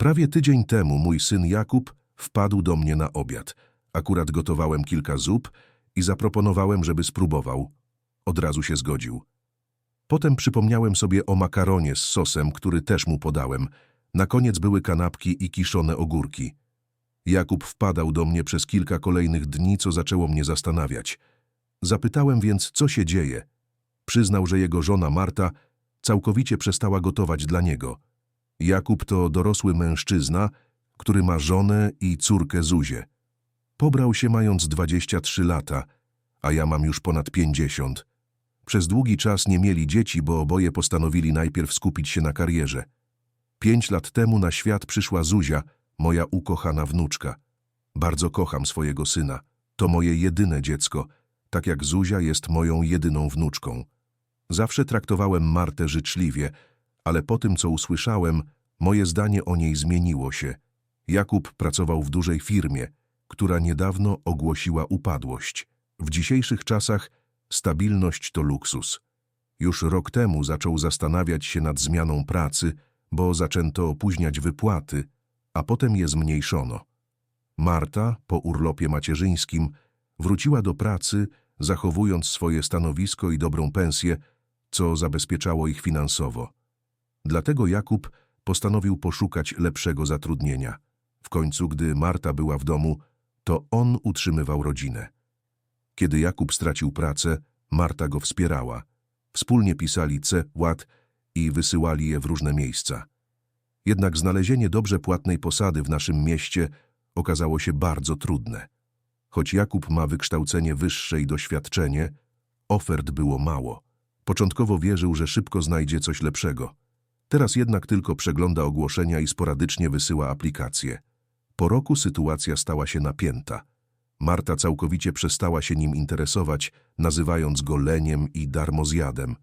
Prawie tydzień temu mój syn Jakub wpadł do mnie na obiad. Akurat gotowałem kilka zup i zaproponowałem, żeby spróbował. Od razu się zgodził. Potem przypomniałem sobie o makaronie z sosem, który też mu podałem. Na koniec były kanapki i kiszone ogórki. Jakub wpadał do mnie przez kilka kolejnych dni, co zaczęło mnie zastanawiać. Zapytałem więc, co się dzieje. Przyznał, że jego żona Marta całkowicie przestała gotować dla niego. Jakub to dorosły mężczyzna, który ma żonę i córkę Zuzię. Pobrał się mając 23 lata, a ja mam już ponad 50. Przez długi czas nie mieli dzieci, bo oboje postanowili najpierw skupić się na karierze. Pięć lat temu na świat przyszła Zuzia, moja ukochana wnuczka. Bardzo kocham swojego syna. To moje jedyne dziecko, tak jak Zuzia jest moją jedyną wnuczką. Zawsze traktowałem Martę życzliwie, ale po tym, co usłyszałem, moje zdanie o niej zmieniło się. Jakub pracował w dużej firmie, która niedawno ogłosiła upadłość. W dzisiejszych czasach stabilność to luksus. Już rok temu zaczął zastanawiać się nad zmianą pracy, bo zaczęto opóźniać wypłaty, a potem je zmniejszono. Marta, po urlopie macierzyńskim, wróciła do pracy, zachowując swoje stanowisko i dobrą pensję, co zabezpieczało ich finansowo. Dlatego Jakub postanowił poszukać lepszego zatrudnienia. W końcu, gdy Marta była w domu, to on utrzymywał rodzinę. Kiedy Jakub stracił pracę, Marta go wspierała. Wspólnie pisali C, ład i wysyłali je w różne miejsca. Jednak znalezienie dobrze płatnej posady w naszym mieście okazało się bardzo trudne. Choć Jakub ma wykształcenie wyższe i doświadczenie, ofert było mało. Początkowo wierzył, że szybko znajdzie coś lepszego. Teraz jednak tylko przegląda ogłoszenia i sporadycznie wysyła aplikacje. Po roku sytuacja stała się napięta. Marta całkowicie przestała się nim interesować, nazywając go leniem i darmozjadem.